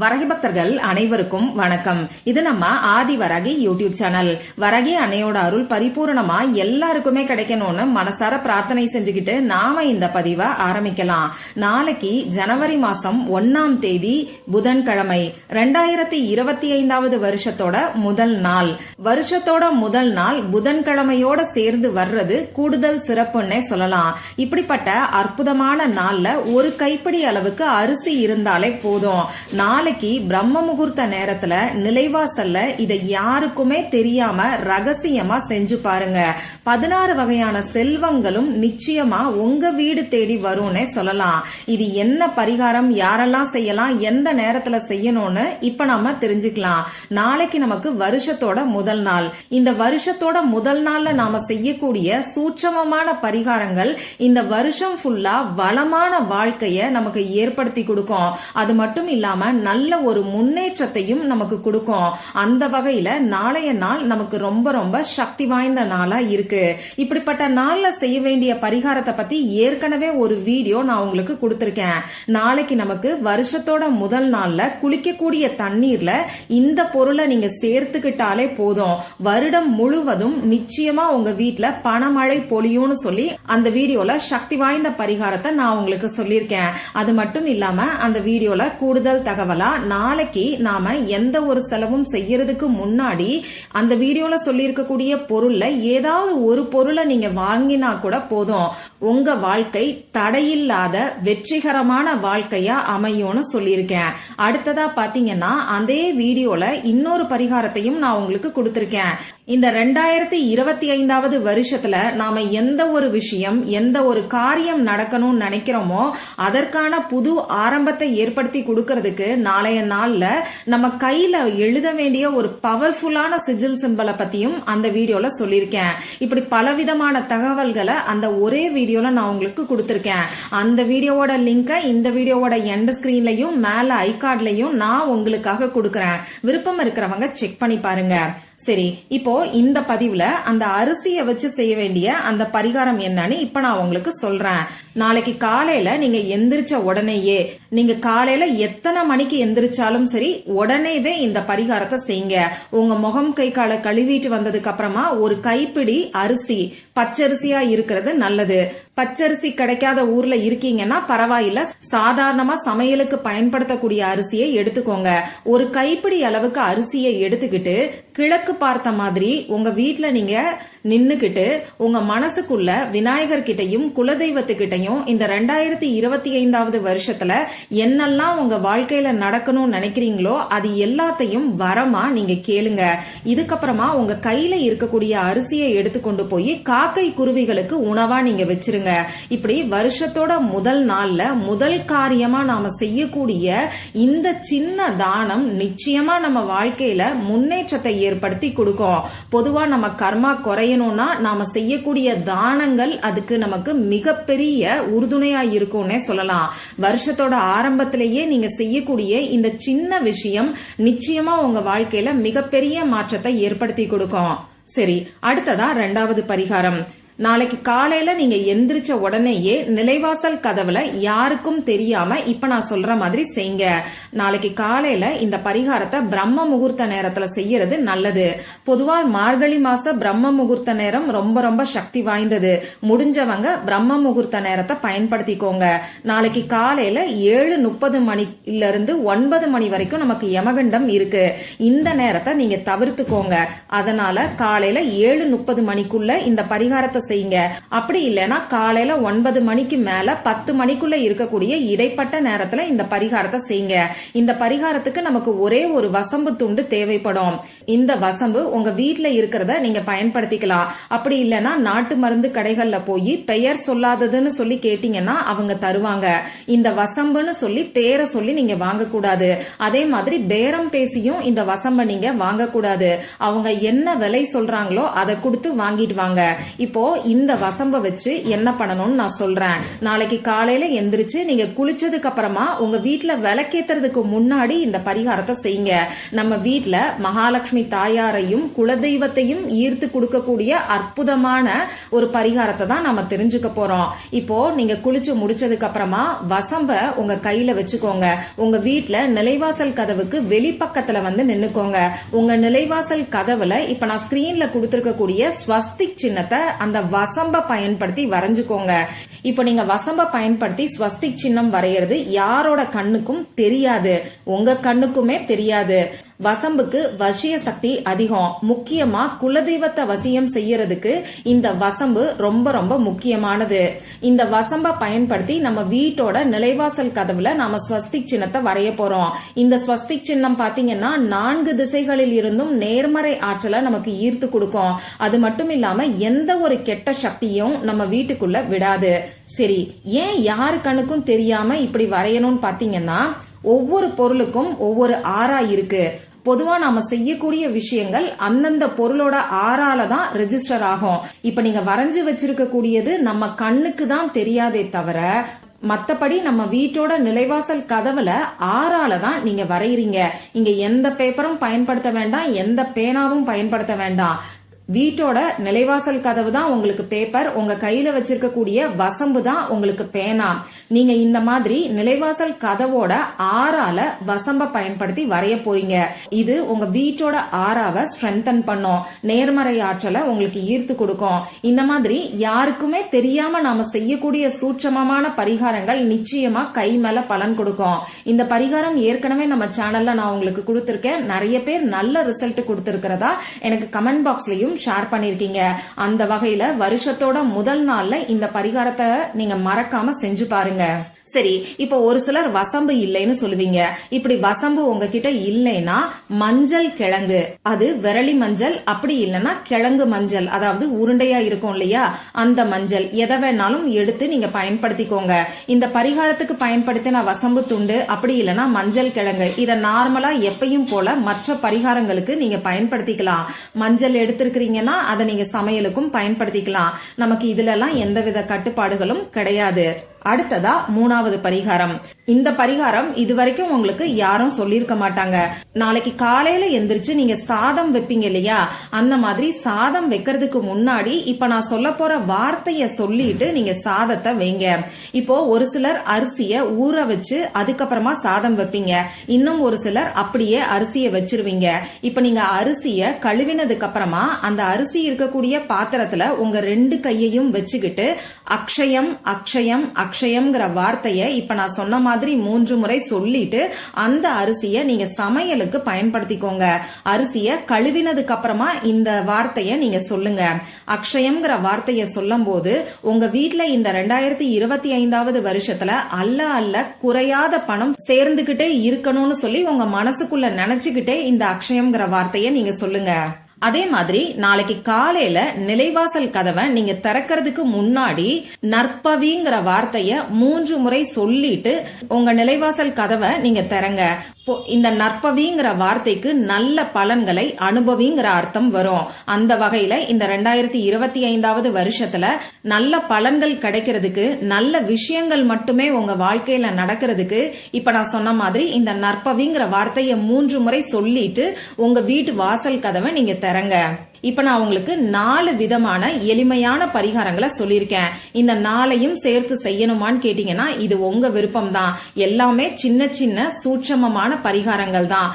வரகி பக்தர்கள் அனைவருக்கும் வணக்கம். இது நம்ம ஆதி வரகி யூடியூப் சேனல். வரகி அன்னையோட அருள் பரிபூர்ணமா எல்லாருக்குமே கிடைக்கணும்னு மனசார பிரார்த்தனை செஞ்சுக்கிட்டு நாம இந்த பதிவை ஆரம்பிக்கலாம். நாளைக்கு ஜனவரி மாசம் ஒன்னாம் தேதி புதன்கிழமை ரெண்டாயிரத்தி இருபத்தி ஐந்தாவது வருஷத்தோட முதல் நாள். வருஷத்தோட முதல் நாள் புதன்கிழமையோட சேர்ந்து வர்றது கூடுதல் சிறப்புன்னே சொல்லலாம். இப்படிப்பட்ட அற்புதமான நாள்ல ஒரு கைப்பிடி அளவுக்கு அரிசி இருந்தாலே போதும். நாளைக்கு பிரம்ம முகூர்த்த நேரத்துல நிலைவாசல்ல இதை யாருக்குமே தெரியாம ரகசியமா செஞ்சு பாருங்க. பதினாறு வகையான செல்வங்களும் நிச்சயமா உங்க வீடு தேடி வரும்னே சொல்லலாம். இது என்ன பரிகாரம் யாரெல்லாம் செய்யலாம் எந்த நேரத்துல செய்யணும்னு இப்ப நாம தெரிஞ்சுக்கலாம். நாளைக்கு நமக்கு வருஷத்தோட முதல் நாள். இந்த வருஷத்தோட முதல் நாள்ல நாம செய்யக்கூடிய சூட்சமமான பரிகாரங்கள் இந்த வருஷம் ஃபுல்லா வளமான வாழ்க்கைய நமக்கு ஏற்படுத்தி கொடுக்கும். அது மட்டும் இல்லாம நல்ல ஒரு முன்னேற்றத்தையும் நமக்கு கொடுக்கும். அந்த வகையில நாளைய நாள் நமக்கு ரொம்ப ரொம்ப சக்தி வாய்ந்த நாளா இருக்கு. இப்படிப்பட்ட நாள்ல செய்ய வேண்டிய பரிகாரத்தை பத்தி ஏற்கனவே ஒரு வீடியோ நான் உங்களுக்கு கொடுத்திருக்கேன். நாளைக்கு நமக்கு வருஷத்தோட முதல் நாள்ல குளிக்கக்கூடிய தண்ணீர்ல இந்த பொருளை நீங்க சேர்த்துக்கிட்டாலே போதும். வருடம் முழுவதும் நிச்சயமா உங்க வீட்டுல பணமழை பொழியும்னு சொல்லி அந்த வீடியோல சக்தி வாய்ந்த பரிகாரத்தை நான் உங்களுக்கு சொல்லியிருக்கேன். அது மட்டும் இல்லாம அந்த வீடியோல கூடுதல் தகவல் நாளைக்கு நாம எந்த ஒரு செலவும் செய்யறதுக்கு முன்னாடி அந்த வீடியோல சொல்லியிருக்கக்கூடிய பொருள்ல ஏதாவது ஒரு பொருளை நீங்க வாங்கினா கூட போதும். உங்க வாழ்க்கை தடையில்லாத வெற்றிகரமான வாழ்க்கையா அமையும்னு சொல்லியிருக்கேன். அடுத்ததா பாத்தீங்கன்னா அதே வீடியோல இன்னொரு பரிகாரத்தையும் நான் உங்களுக்கு கொடுத்திருக்கேன். இந்த ரெண்டாயிரத்தி இருபத்தி ஐந்தாவது வருஷத்துல நாம எந்த ஒரு விஷயம் எந்த ஒரு காரியம் நடக்கணும்னு நினைக்கிறோமோ அதற்கான புது ஆரம்பத்தை ஏற்படுத்தி கொடுக்கறதுக்கு நாளைய நாள்ல நம்ம கையில எழுத வேண்டிய ஒரு பவர்ஃபுல்லான சிஜில் சிம்பலை பத்தியும் அந்த வீடியோல சொல்லியிருக்கேன். இப்படி பலவிதமான தகவல்களை அந்த ஒரே வீடியோல நான் உங்களுக்கு கொடுத்திருக்கேன். அந்த வீடியோவோட லிங்கை இந்த வீடியோவோட எண்ட் ஸ்கிரீன்லயும் மேல ஐகார்ட்லயும் நான் உங்களுக்காக கொடுக்கறேன். விருப்பம் இருக்கிறவங்க செக் பண்ணி பாருங்க. சரி இப்போ இந்த பதிவுல அந்த அரிசியை வச்சு செய்ய வேண்டிய அந்த பரிகாரம் என்னன்னு இப்ப நான் உங்களுக்கு சொல்றேன். நாளைக்கு காலையில நீங்க எந்திரிச்ச உடனேயே நீங்க காலையில எத்தனை மணிக்கு எந்திரிச்சாலும் சரி உடனேவே இந்த பரிகாரத்தை செய்யுங்க. உங்க முகம் கை காலை கழுவிட்டு வந்ததுக்கு அப்புறமா ஒரு கைப்பிடி அரிசி பச்சரிசியா இருக்கிறது நல்லது. பச்சரிசி கிடைக்காத ஊர்ல இருக்கீங்கன்னா பரவாயில்ல. சாதாரணமா சமையலுக்கு பயன்படுத்தக்கூடிய அரிசியை எடுத்துக்கோங்க. ஒரு கைப்பிடி அளவுக்கு அரிசியை எடுத்துக்கிட்டு கிழக்கு பார்த்த மாதிரி உங்க வீட்டுல நீங்க நின்னுக்கிட்டு உங்க மனசுக்குள்ள விநாயகர் கிட்டையும் குலதெய்வத்துக்கிட்டையும் இந்த ரெண்டாயிரத்தி இருபத்தி ஐந்தாவது வருஷத்துல என்னெல்லாம் உங்க வாழ்க்கையில நடக்கணும்னு நினைக்கிறீங்களோ அது எல்லாத்தையும் வரமா நீங்க கேளுங்க. இதுக்கப்புறமா உங்க கையில இருக்கக்கூடிய அரிசியை எடுத்துக்கொண்டு போய் காக்கை குருவிகளுக்கு உணவா நீங்க வச்சிருங்க. இப்படி வருஷத்தோட முதல் நாள்ல முதல் காரியமா நாம செய்யக்கூடிய இந்த சின்ன தானம் நிச்சயமா நம்ம வாழ்க்கையில முன்னேற்றத்தை ஏற்படுத்தி கொடுக்கும். பொதுவா நம்ம கர்மா குறை அடையணும்னா நாம செய்யக்கூடிய தானங்கள் அதுக்கு நமக்கு மிகப்பெரிய உறுதுணையா இருக்கும்னே சொல்லலாம். வருஷத்தோட ஆரம்பத்திலேயே நீங்க செய்யக்கூடிய இந்த சின்ன விஷயம் நிச்சயமா உங்க வாழ்க்கையில மிகப்பெரிய மாற்றத்தை ஏற்படுத்தி கொடுக்கும். சரி அடுத்ததா ரெண்டாவது பரிகாரம். நாளைக்கு காலையில நீங்க எந்திரிச்ச உடனேயே நிலைவாசல் கதவுல யாருக்கும் தெரியாம இப்ப நான் சொல்ற மாதிரி செய்யுங்க நாளைக்கு காலையில இந்த பரிகாரத்தை பிரம்ம முகூர்த்த நேரத்துல செய்யறது நல்லது. பொதுவா மார்கழி மாச பிரம்ம முகூர்த்த நேரம் ரொம்ப ரொம்ப சக்தி வாய்ந்தது. முடிஞ்சவங்க பிரம்ம முகூர்த்த நேரத்தை பயன்படுத்திக்கோங்க. நாளைக்கு காலையில ஏழு முப்பது மணில இருந்து ஒன்பது மணி வரைக்கும் நமக்கு யமகண்டம் இருக்கு. இந்த நேரத்தை நீங்க தவிர்த்துக்கோங்க. அதனால காலையில ஏழு முப்பது மணிக்குள்ள இந்த பரிகாரத்தை செய்யுங்க. அப்படி இல்லைன்னா காலையில ஒன்பது மணிக்கு மேல பத்து மணிக்குள்ள இருக்கக்கூடிய இடைப்பட்ட நேரத்துல இந்த பரிகாரத்தை செய்யுங்க. இந்த பரிகாரத்துக்கு நமக்கு ஒரே ஒரு வசம்பு துண்டு தேவைப்படும். இந்த வசம்பு உங்க வீட்டுல இருக்கிறத நீங்க பயன்படுத்திக்கலாம். அப்படி இல்லைன்னா நாட்டு மருந்து கடைகள்ல போய் பெயர் சொல்லாததுன்னு சொல்லி கேட்டீங்கன்னா அவங்க தருவாங்க. இந்த வசம்புன்னு சொல்லி பேரை சொல்லி நீங்க வாங்கக்கூடாது. அதே மாதிரி பேரம் பேசியும் இந்த வசம்ப நீங்க வாங்கக்கூடாது. அவங்க என்ன விலை சொல்றாங்களோ அதை கொடுத்து வாங்கிட்டு வாங்க இப்போ இந்த வசம்ப வச்சு என்ன பண்ணணும்னு நான் சொல்றேன். நாளைக்கு காலையில எந்திரிச்சு நீங்க குளிச்சதுக்கு அப்புறமா உங்க வீட்டுல விளக்கேத்துறதுக்கு முன்னாடி இந்த பரிகாரத்தை செய்யுங்க. நம்ம வீட்டுல மகாலட்சுமி தாயாரையும் குலதெய்வத்தையும் ஈர்த்து கொடுக்கக்கூடிய அற்புதமான ஒரு பரிகாரத்தை தான் நம்ம தெரிஞ்சுக்க போறோம். இப்போ நீங்க குளிச்சு முடிச்சதுக்கு அப்புறமா வசம்ப உங்க கையில வச்சுக்கோங்க. உங்க வீட்டுல நிலைவாசல் கதவுக்கு வெளிப்பக்கத்துல வந்து நின்னுக்கோங்க. உங்க நிலைவாசல் கதவுல இப்ப நான் ஸ்கிரீன்ல கொடுத்திருக்கக்கூடிய ஸ்வஸ்திக் சின்னத்தை அந்த வசம்ப பயன்படுத்தி வரைஞ்சுக்கோங்க. இப்போ நீங்க வசம்ப பயன்படுத்தி ஸ்வஸ்திக் சின்னம் வரைகிறது யாரோட கண்ணுக்கும் தெரியாது. உங்க கண்ணுக்குமே தெரியாது. வசம்புக்கு வசிய சக்தி அதிகம். முக்கியமா குலதெய்வத்தை வசியம் செய்யறதுக்கு இந்த வசம்பு ரொம்ப ரொம்ப முக்கியமானது. இந்த வசம்ப பயன்படுத்தி நம்ம வீட்டோட நிலைவாசல் கதவுல நாம ஸ்வஸ்திக் சின்னத்தை வரைய போறோம். இந்த ஸ்வஸ்திக் சின்னம் பாத்தீங்கன்னா நான்கு திசைகளில் இருந்தும் நேர்மறை ஆற்றலை நமக்கு ஈர்த்து கொடுக்கும். அது மட்டும் இல்லாம எந்த ஒரு கெட்ட சக்தியும் நம்ம வீட்டுக்குள்ள விடாது. சரி ஏன் யாரு கண்ணுக்கும் தெரியாம இப்படி வரையணும்னு பாத்தீங்கன்னா ஒவ்வொரு பொருளுக்கும் ஒவ்வொரு ஆறா இருக்கு. பொதுவா நாம செய்யக்கூடிய விஷயங்கள் அந்தந்த பொருளோட ஆறால தான் ரெஜிஸ்டர் ஆகும். இப்ப நீங்க வரைஞ்சு வச்சிருக்க கூடியது நம்ம கண்ணுக்கு தான் தெரியாதே தவிர மத்தபடி நம்ம வீட்டோட நிலைவாசல் கதவுல ஆறால தான் நீங்க வரைகிறீங்க இங்க எந்த பேப்பரும் பயன்படுத்த வேண்டாம் எந்த பேனாவும் பயன்படுத்த வேண்டாம். வீட்டோட நிலைவாசல் கதவு தான் உங்களுக்கு பேப்பர் உங்க கையில வச்சிருக்கக்கூடிய வசம்பு தான் உங்களுக்கு பேனா. நீங்க இந்த மாதிரி நிலைவாசல் கதவோட ஆறால வசம்ப பயன்படுத்தி வரைய போறீங்க. இது உங்க வீட்டோட ஆறாவை ஸ்ட்ரென்தன் பண்ணும். நேர்மறை ஆற்றலை உங்களுக்கு ஈர்த்து கொடுக்கும். இந்த மாதிரி யாருக்குமே தெரியாம நாம செய்யக்கூடிய சூட்சமமான பரிகாரங்கள் நிச்சயமா கை மேல பலன் கொடுக்கும். இந்த பரிகாரம் ஏற்கனவே நம்ம சேனல்ல நான் உங்களுக்கு கொடுத்திருக்கேன். நிறைய பேர் நல்ல ரிசல்ட் கொடுத்திருக்கிறதா எனக்கு கமெண்ட் பாக்ஸ்லயும் ஷேர் பண்ணிருக்கீங்க. அந்த வகையில வருஷத்தோட முதல் நாள்ல இந்த பரிகாரத்தை நீங்க மறக்காம செஞ்சு பாருங்க. சரி இப்போ ஒரு சிலர் வசம்பு இல்லைன்னு சொல்லுவீங்க. இப்படி வசம்பு உங்ககிட்ட இல்லைன்னா மஞ்சள் கிழங்கு. அது விரலி மஞ்சள் அப்படி இல்லைன்னா கிழங்கு மஞ்சள். அதாவது உருண்டையா இருக்கும் இல்லையா? அந்த மஞ்சள். எதை வேணாலும் எடுத்து நீங்க பயன்படுத்திக்கோங்க. இந்த பரிகாரத்துக்கு பயன்படுத்தின வசம்பு துண்டு அப்படி இல்லைன்னா மஞ்சள் கிழங்கு. இதை நார்மலா எப்பயும் போல மற்ற பரிகாரங்களுக்கு நீங்க பயன்படுத்திக்கலாம். மஞ்சள் எடுத்திருக்கிறீங்கன்னா அதை நீங்க சமையலுக்கும் பயன்படுத்திக்கலாம். நமக்கு இதுல எல்லாம் எந்தவித கட்டுப்பாடுகளும் கிடையாது. அடுத்ததா மூணாவது பரிகாரம். இந்த பரிகாரம் இதுவரைக்கும் உங்களுக்கு யாரும் சொல்லியிருக்க மாட்டாங்க. நாளைக்கு காலையில எந்திரிச்சு நீங்க சாதம் வைப்பீங்க இல்லையா? அந்த மாதிரி சாதம் வைக்கிறதுக்கு முன்னாடி இப்ப நான் சொல்ல போற வார்த்தைய சொல்லிட்டு நீங்க சாதத்தை வைங்க. இப்போ ஒரு சிலர் அரிசிய ஊற வச்சு அதுக்கப்புறமா சாதம் வைப்பீங்க. இன்னும் ஒரு சிலர் அப்படியே அரிசிய வச்சிருவீங்க. இப்ப நீங்க அரிசிய கழுவினதுக்கு அப்புறமா அந்த அரிசி இருக்கக்கூடிய பாத்திரத்துல உங்க ரெண்டு கையையும் வச்சுக்கிட்டு அக்ஷயம் அக்ஷயம் அக்ஷயம்ங்கிற வார்த்தையை இப்ப நான் சொன்ன மாதிரி மூன்று முறை சொல்லிட்டு அந்த அரிசியை நீங்க சமையலுக்கு பயன்படுத்திக்கோங்க. அரிசியை கழுவினதுக்கு அப்புறமா இந்த வார்த்தையை நீங்க சொல்லுங்க. அக்ஷயம்ங்கிற வார்த்தையை சொல்லும் போது உங்க வீட்டுல இந்த ரெண்டாயிரத்தி இருபத்தி ஐந்தாவது வருஷத்துல அல்ல அல்ல குறையாத பணம் சேர்ந்துகிட்டே இருக்கணும்னு சொல்லி உங்க மனசுக்குள்ள நினைச்சுக்கிட்டே இந்த அக்ஷயம்ங்கிற வார்த்தையை நீங்க சொல்லுங்க. அதே மாதிரி நாளைக்கு காலையில நிலைவாசல் கதவை நீங்க திறக்கிறதுக்கு முன்னாடி நற்பவிங்கிற வார்த்தைய மூன்று முறை சொல்லிட்டு உங்க நிலைவாசல் கதவை நீங்க திறங்க. இந்த நற்பவிங்கிற வார்த்தைக்கு நல்ல பலன்களை அனுபவிங்கிற அர்த்தம் வரும். அந்த வகையில இந்த ரெண்டாயிரத்தி இருபத்தி ஐந்தாவது வருஷத்துல நல்ல பலன்கள் கிடைக்கிறதுக்கு நல்ல விஷயங்கள் மட்டுமே உங்க வாழ்க்கையில நடக்கிறதுக்கு இப்ப நான் சொன்ன மாதிரி இந்த நற்பவிங்கிற வார்த்தையை மூன்று முறை சொல்லிட்டு உங்க வீட்டு வாசல் கதவை நீங்க திறங்க. இப்ப நான் உங்களுக்கு நாலு விதமான எளிமையான பரிகாரங்களை சொல்லியிருக்கேன். இந்த நாளையும் சேர்த்து செய்யணுமான்னு கேட்டீங்கன்னா இது உங்க விருப்பம் தான் எல்லாமே சின்ன சின்ன சூட்சமமான பரிகாரங்கள் தான்